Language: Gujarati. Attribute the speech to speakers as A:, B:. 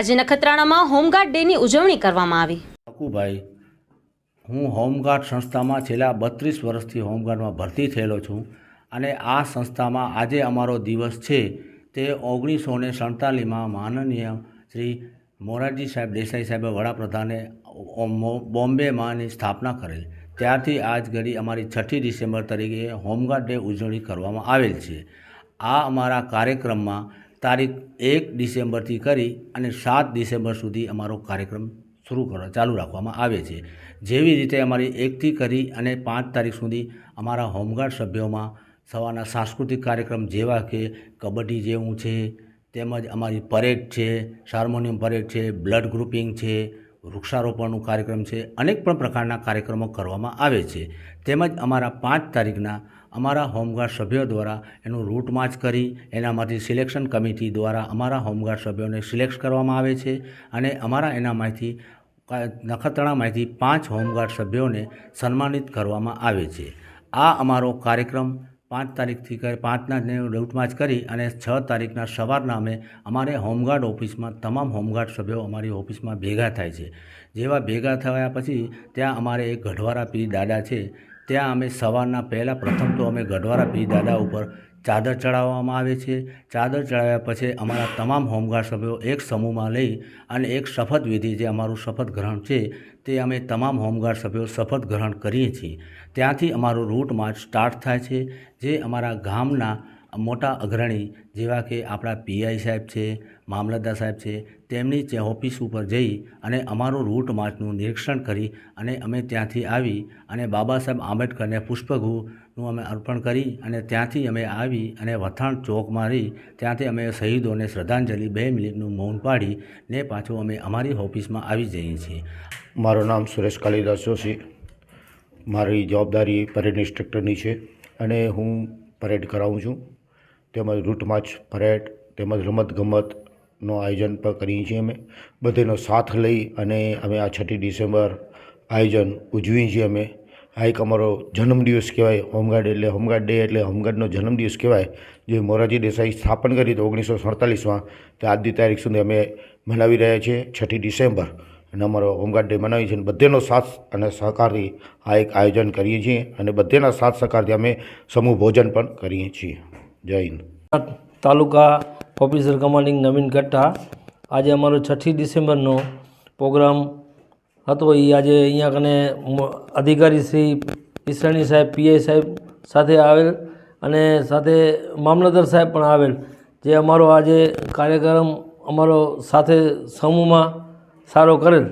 A: આજે નખત્રાણામાં હોમગાર્ડ ડેની ઉજવણી કરવામાં આવી.
B: અકુભાઈ હું હોમગાર્ડ સંસ્થામાં છેલ્લા બત્રીસ વર્ષથી હોમગાર્ડમાં ભરતી થયેલો છું અને આ સંસ્થામાં આજે અમારો દિવસ છે તે ઓગણીસો ને સડતાલીસમાં માનનીય શ્રી મોરારજી સાહેબ દેસાઈ સાહેબે વડાપ્રધાને બોમ્બેમાંની સ્થાપના કરેલ. ત્યારથી આજ ઘડી અમારી છઠ્ઠી ડિસેમ્બર તરીકે હોમગાર્ડ ડે ઉજવણી કરવામાં આવેલ છે. આ અમારા કાર્યક્રમમાં તારીખ એક ડિસેમ્બરથી કરી અને સાત ડિસેમ્બર સુધી અમારો કાર્યક્રમ શરૂ કરવા, ચાલુ રાખવામાં આવે છે. જેવી રીતે અમારી એકથી કરી અને પાંચ તારીખ સુધી અમારા હોમગાર્ડ સભ્યોમાં સવારના સાંસ્કૃતિક કાર્યક્રમ જેવા કે કબડ્ડી જેવું છે, તેમજ અમારી પરેડ છે હાર્મોનિયમ પરેડ છે, બ્લડ ગ્રુપિંગ છે, વૃક્ષારોપણનું કાર્યક્રમ છે, અનેક પણ પ્રકારના કાર્યક્રમો કરવામાં આવે છે. તેમજ અમારા પાંચ તારીખના અમારા હોમગાર્ડ સભ્યો દ્વારા એનું રૂટ માર્ચ કરી, એનામાંથી સિલેક્શન કમિટી દ્વારા અમારા હોમગાર્ડ સભ્યોને સિલેક્ટ કરવામાં આવે છે અને અમારા એનામાંથી નખત્રાણામાંથી પાંચ હોમગાર્ડ સભ્યોને સન્માનિત કરવામાં આવે છે. આ અમારો કાર્યક્રમ પાંચ તારીખથી કરી પાંચના માર્ચ કરી અને છ તારીખના સવારના અમે અમારે હોમગાર્ડ ઓફિસમાં તમામ હોમગાર્ડ સભ્યો અમારી ઓફિસમાં ભેગા થાય છે. જેવા ભેગા થયા પછી ત્યાં અમારે એક ગઢવારા પીર દાદા છે ત્યાં અમે સવારના પહેલાં પ્રથમ તો અમે ગઢવારા પીર દાદા ઉપર ચાદર ચડાવવામાં આવે છે. ચાદર ચડાવ્યા પછી અમારા તમામ હોમગાર્ડ સભ્યો એક સમૂહમાં લઈ અને એક શપથ વિધિ જે અમારું શપથ ગ્રહણ છે તે અમે તમામ હોમગાર્ડ સભ્યો શપથ ગ્રહણ કરીએ છીએ. ત્યાંથી અમારું રૂટ માર્ચ સ્ટાર્ટ થાય છે. જે અમારા ગામના મોટા અગ્રણી જેવા કે આપણા પીઆઈ સાહેબ છે, મામલતદાર સાહેબ છે, તેમની ઓફિસ ઉપર જઈ અને અમારું રૂટ માર્ચનું નિરીક્ષણ કરી અને અમે ત્યાંથી આવી અને બાબા સાહેબ આંબેડકરને પુષ્પગુનું અમે અર્પણ કરી અને ત્યાંથી અમે આવી અને વથાણ ચોક મારી, ત્યાંથી અમે શહીદોને શ્રદ્ધાંજલિ, બે મિનિટનું મૌન પાડી ને પાછું અમે અમારી ઓફિસમાં આવી જઈએ છીએ.
C: મારું નામ સુરેશ કાલિદાસ જોશી. મારી જવાબદારી પરેડ ઇન્સ્ટ્રક્ટરની છે અને હું પરેડ કરાવું છું. તેમજ રૂટ માર્ચ પરેડ તેમજ રમતગમતનું આયોજન પણ કરીએ છીએ અમે. બધેનો સાથ લઈ અને અમે આ છઠ્ઠી ડિસેમ્બર આયોજન ઉજવીએ છીએ અમે. આ એક અમારો જન્મદિવસ કહેવાય, હોમગાર્ડ એટલે હોમગાર્ડ ડે એટલે હોમગાર્ડનો જન્મદિવસ કહેવાય, જે મોરારજી દેસાઈ સ્થાપન કરી તો ઓગણીસો સડતાલીસમાં તે આજની તારીખ સુધી અમે મનાવી રહ્યા છીએ છઠ્ઠી ડિસેમ્બર. અને અમારો હોમગાર્ડ ડે મનાવીએ છીએ અને બધેનો સાથ અને સહકારથી આ એક આયોજન કરીએ છીએ અને બધેના સાથ સહકારથી અમે સમૂહ ભોજન પણ કરીએ છીએ. જય
D: તાલુકા ઓફિસર કમાન્ડિંગ નવીન કટ્ટા આજે અમારો છઠ્ઠી ડિસેમ્બરનો પ્રોગ્રામ હતો. એ આજે અહીંયા કને અધિકારી શ્રી ઈસરાણી સાહેબ, પીઆઈ સાહેબ સાથે આવેલ અને સાથે મામલતદાર સાહેબ પણ આવેલ. જે અમારો આજે કાર્યક્રમ અમારો સાથે સમૂહમાં સારો કરેલ.